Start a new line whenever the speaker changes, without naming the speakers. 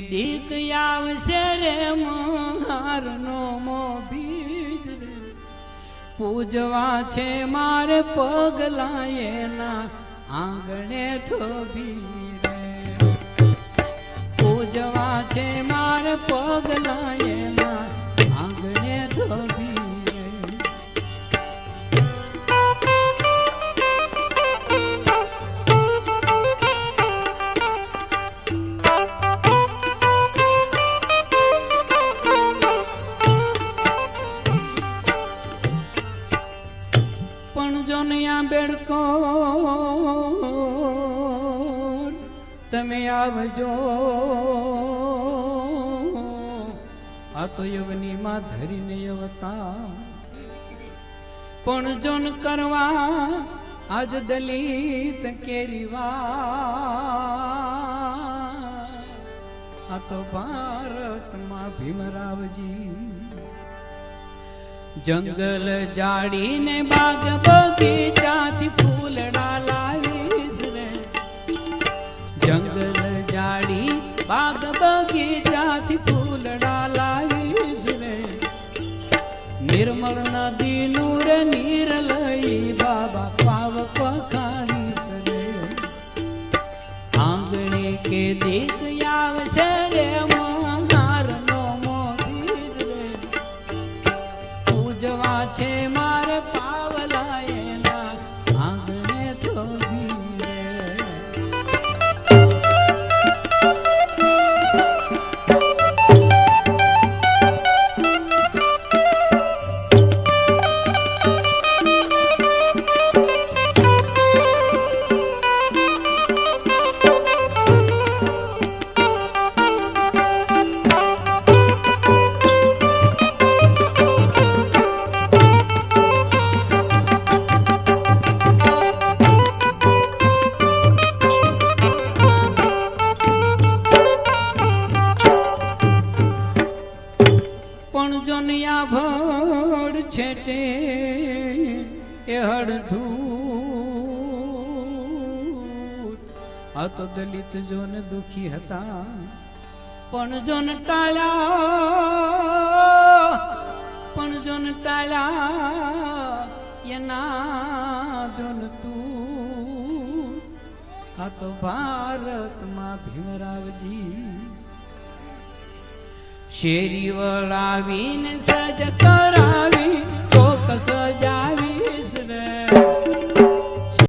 દીક આવશે રે મારનો મો બીજ રે પૂજવા છે મારે પગલા એના આંગણે થોભી રે. પૂજવા છે મારે પગલા એના જો બેડકો તમે આવજો. આ તો યવની માં ધરીને અવતા પણ જોન કરવા આજ દલિત કેરીવા આ તો ભારતમાં ભીમરાવજી જંગલ જાડીને બાગ બગીચાથી ફૂલડા લાવીશ રે જંગલ જાડી બાગ બગીચાથી ફૂલડા લાવીશ રે નિર્મળ નદી નૂર નીર લઈ બાબા પાવ પખાડીશ જોનિયા ભર છે તે એ હળધૂત આ તો દલિત જોન દુખી હતા, પણ જોન ટાળ્યા, પણ જોન ટાળ્યા એના જોન તું. આ તો ભારતમાં ભીમરાવજી શેરી વળાવીને સજ કર